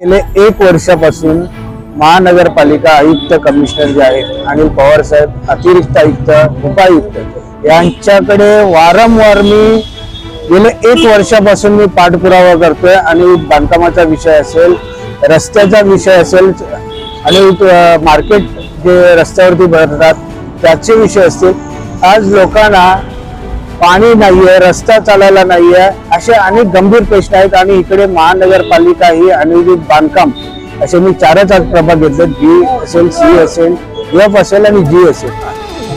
गेले एक वर्षापासून महानगरपालिका आयुक्त कमिशनर जे आहेत अनिल पवार साहेब अतिरिक्त आयुक्त उपायुक्त यांच्याकडे वारंवार मी गेले एक वर्षापासून मी पाठपुरावा करतोय आणि बांधकामाचा विषय असेल रस्त्याचा विषय असेल आणि मार्केट जे रस्त्यावरती भरतात त्याचे विषय असतील. आज लोकांना पाणी नाहीये रस्ता चालायला नाहीये असे अनेक गंभीर प्रश्न आहेत आणि इकडे महानगरपालिका ही अनियोजित बांधकाम असे मी चारच आज प्रभाग घेतले बी असेल सी असेल एफ असेल आणि जी असेल.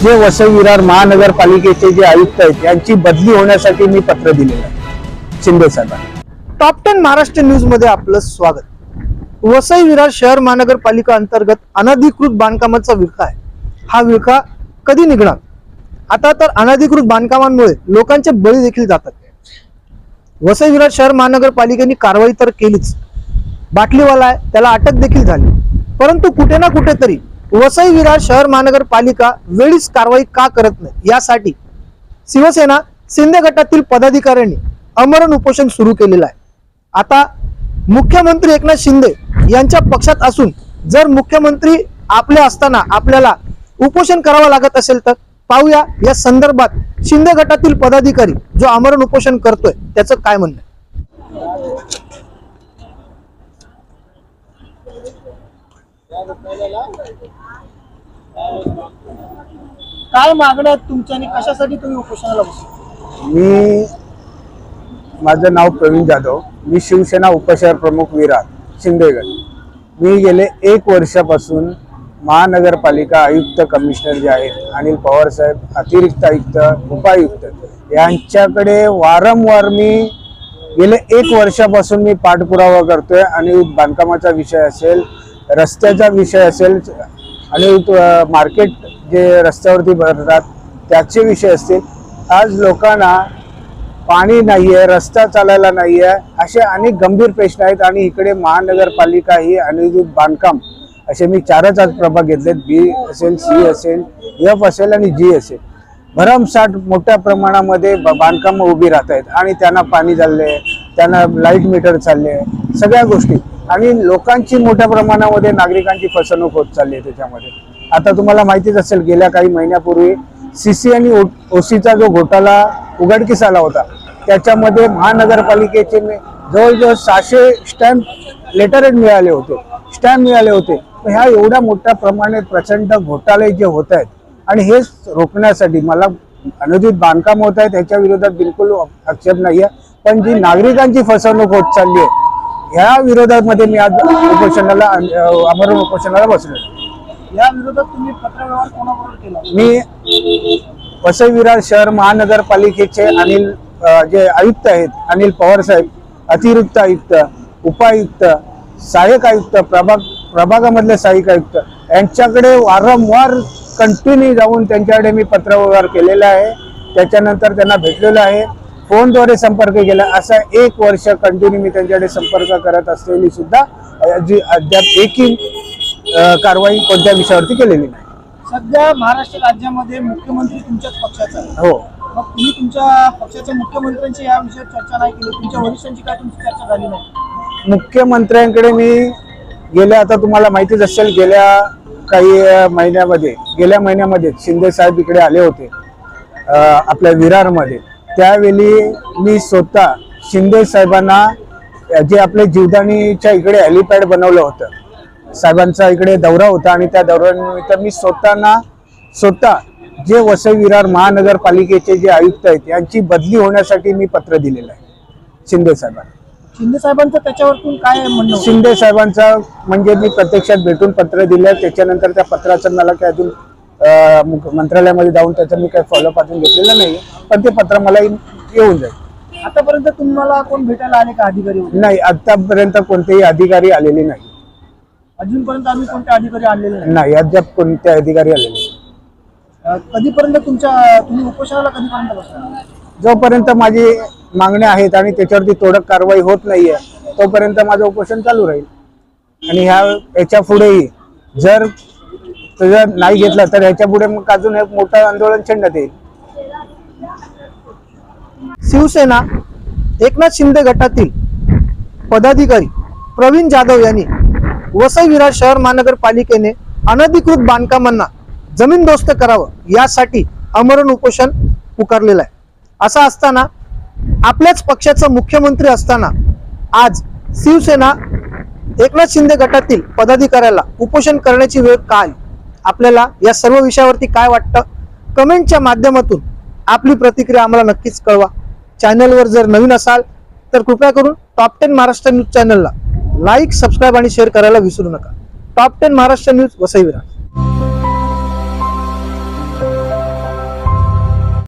जे वसई विरार महानगरपालिकेचे जे आयुक्त आहेत यांची बदली होण्यासाठी मी पत्र दिलेलं आहे. शिंदे साहेबांना. टॉप टेन महाराष्ट्र न्यूजमध्ये आपलं स्वागत. वसई विरार शहर महानगरपालिका अंतर्गत अनधिकृत बांधकामाचा विळखा आहे. हा विळखा कधी निघणार? आता तर अनधिकृत बांधकामांमुळे लोकांचे बळी देखील जातात. वसई विरार शहर महानगरपालिकेने कारवाई तर केलीच. बाटलीवाला आहे त्याला अटक देखील झाली. परंतु कुठे ना कुठेतरी वसई विरार शहर महानगरपालिका वेळीच कारवाई का करत नाही? यासाठी शिवसेना शिंदे गटातील पदाधिकाऱ्यांनी अमरण उपोषण सुरू केलेलं आहे. आता मुख्यमंत्री एकनाथ शिंदे यांच्या पक्षात असून जर मुख्यमंत्री आपले असताना आपल्याला उपोषण करावं लागत असेल तर? पाहूया या संदर्भात शिंदे गटातील पदाधिकारी जो अमरण उपोषण करतोय त्याचं काय म्हणणं? काय मागण्या तुमच्या आणि कशासाठी तुम्ही उपोषणाला बसला? मी माझं नाव प्रवीण जाधव. मी शिवसेना उपशहर प्रमुख विरार शिंदेगड. मी गेले एक वर्षापासून महानगरपालिका आयुक्त कमिशनर जे आहेत अनिल पवार साहेब अतिरिक्त आयुक्त उपायुक्त यांच्याकडे वारंवार मी गेले एक वर्षापासून मी पाठपुरावा करतोय. आणि बांधकामाचा विषय असेल रस्त्याचा विषय असेल आणि मार्केट जे रस्त्यावरती भरतात त्याचे विषय असतील. आज लोकांना पाणी नाही आहे रस्ता चालायला नाही आहे असे अनेक गंभीर प्रश्न आहेत. आणि इकडे महानगरपालिका ही अनियोजित बांधकाम असे मी चारच आज प्रभाग घेतलेत बी असेल सी असेल एफ असेल आणि जी असेल. भरमसाठ मोठ्या प्रमाणामध्ये बांधकामं उभी राहत आहेत आणि त्यांना पाणी चालले त्यांना लाइट मीटर चालले सगळ्या गोष्टी. आणि लोकांची मोठ्या प्रमाणामध्ये नागरिकांची फसवणूक होत चालली आहे त्याच्यामध्ये. आता तुम्हाला माहितीच असेल गेल्या काही महिन्यापूर्वी सी सी आणि ओ ओसीचा जो घोटाळा उघडकीस आला होता त्याच्यामध्ये महानगरपालिकेचे मी जवळजवळ सहाशे स्टॅम्प लेटरेट मिळाले होते. स्टॅम्प मिळाले होते. ह्या एवढ्या मोठ्या प्रमाणात प्रचंड घोटाळे जे होत आहेत आणि हेच रोखण्यासाठी मला अनुचित बांधकाम होत आहे त्याच्या विरोधात बिलकुल आक्षेप नाही आहे पण जी नागरिकांची फसवणूक होत चालली आहे ह्या विरोधामध्ये मी आज उपोषणाला अं, आमरण उपोषणाला बसलो या विरोधात तुम्ही पत्रव्यवहार कोणाबरोबर केला? मी वसई विरार शहर महानगरपालिकेचे अनिल जे आयुक्त आहेत अनिल पवार साहेब अतिरिक्त आयुक्त उपायुक्त सहाय्यक आयुक्त प्रभाग प्रभागामधले सहाय्यक आयुक्त. यांच्याकडे वारंवार कंटिन्यू जाऊन त्यांच्याकडे मी पत्रव्यवहार केलेला आहे. त्याच्यानंतर त्यांना भेटलेलो आहे. फोनद्वारे संपर्क केला. असा एक वर्ष कंटिन्यू मी त्यांच्याकडे संपर्क करत असलेली सुद्धा जी अद्याप एकही कारवाई कोणत्या विषयावरती केलेली नाही. सध्या महाराष्ट्र राज्यामध्ये मुख्यमंत्री तुमच्याच पक्षाचा हो. मग तुम्ही तुमच्या पक्षाच्या मुख्यमंत्र्यांची या विषयात चर्चा नाही केली. तुमच्या वरिष्ठांची काय तुमची चर्चा झाली नाही? मुख्यमंत्र्यांकडे मी गेल्या आता तुम्हाला माहितीच असेल गेल्या काही महिन्यामध्ये गेल्या महिन्यामध्ये शिंदे साहेब इकडे आले होते आपल्या विरारमध्ये. त्यावेळी मी स्वतः शिंदे साहेबांना जे आपले जीवदानीच्या इकडे हेलिपॅड बनवलं होतं साहेबांचा इकडे दौरा होता आणि त्या दौऱ्यानिमित्त मी स्वतःना स्वतः जे वसई विरार महानगरपालिकेचे जे आयुक्त आहेत यांची बदली होण्यासाठी मी पत्र दिलेलं आहे शिंदे साहेबांना. शिंदे साहेबांचं त्याच्यावरतून काय म्हणणं? शिंदे साहेबांचा म्हणजे मी प्रत्यक्षात भेटून पत्र दिलं त्याच्यानंतर त्या पत्राचं मला काय अजून मंत्रालयामध्ये जाऊन त्याचं मी काही फॉलोअप अजून घेतलेलं नाही पण ते पत्र मला येऊन जाईल आतापर्यंत तुम्हाला कोण भेटायला आले का अधिकारी? नाही आतापर्यंत कोणतेही अधिकारी आलेले नाही अजूनपर्यंत आम्ही कोणत्या अधिकारी आणलेले नाही अद्याप कोणते अधिकारी आलेले नाही. कधीपर्यंत तुमच्या तुम्ही उपोषणाला कधीपर्यंत बसणार जोपर्यंत माझी मागण्या आहेत आणि त्याच्यावरती तोडक कारवाई होत नाहीये तोपर्यंत माझं उपोषण चालू राहील. आणि ह्या याच्या पुढेही जर जर नाही घेतलं तर ह्याच्या पुढे मग अजून एक मोठं आंदोलन छेडण्यात येईल शिवसेना एकनाथ शिंदे गटातील पदाधिकारी प्रवीण जाधव यांनी वसई विरार शहर महानगरपालिकेने अनधिकृत बांधकामांना जमीनदोस्त करावं यासाठी आमरण उपोषण पुकारलेलं आहे. असं असताना आपल्याच पक्षाचा मुख्यमंत्री असताना आज शिवसेना एकनाथ शिंदे गटातील पदाधिकाऱ्याला उपोषण करण्याची वेळ का आली? आपल्याला या सर्व विषयावरती काय वाटतं? कमेंटच्या माध्यमातून आपली प्रतिक्रिया आम्हाला नक्कीच कळवा. चॅनलवर जर नवीन असाल तर कृपया करून टॉप टेन महाराष्ट्र न्यूज चॅनलला लाईक सबस्क्राईब आणि शेअर करायला विसरू नका. Top ten Maharashtra news Vasai Virar.